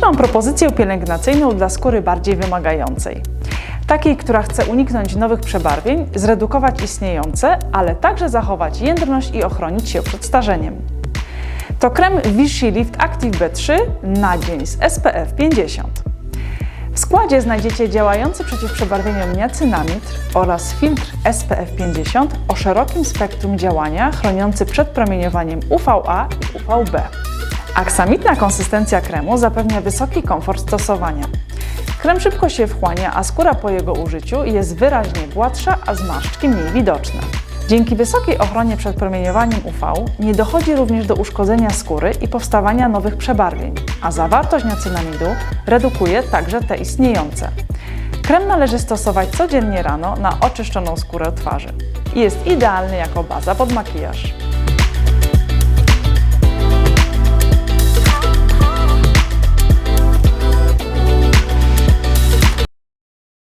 Mam propozycję pielęgnacyjną dla skóry bardziej wymagającej. Takiej, która chce uniknąć nowych przebarwień, zredukować istniejące, ale także zachować jędrność i ochronić się przed starzeniem. To krem Vichy Lift Active B3 na dzień z SPF 50. W składzie znajdziecie działający przeciw przebarwieniom niacinamid oraz filtr SPF 50 o szerokim spektrum działania chroniący przed promieniowaniem UVA i UVB. Aksamitna konsystencja kremu zapewnia wysoki komfort stosowania. Krem szybko się wchłania, a skóra po jego użyciu jest wyraźnie gładsza, a zmarszczki mniej widoczne. Dzięki wysokiej ochronie przed promieniowaniem UV nie dochodzi również do uszkodzenia skóry i powstawania nowych przebarwień, a zawartość niacinamidu redukuje także te istniejące. Krem należy stosować codziennie rano na oczyszczoną skórę twarzy. Jest idealny jako baza pod makijaż.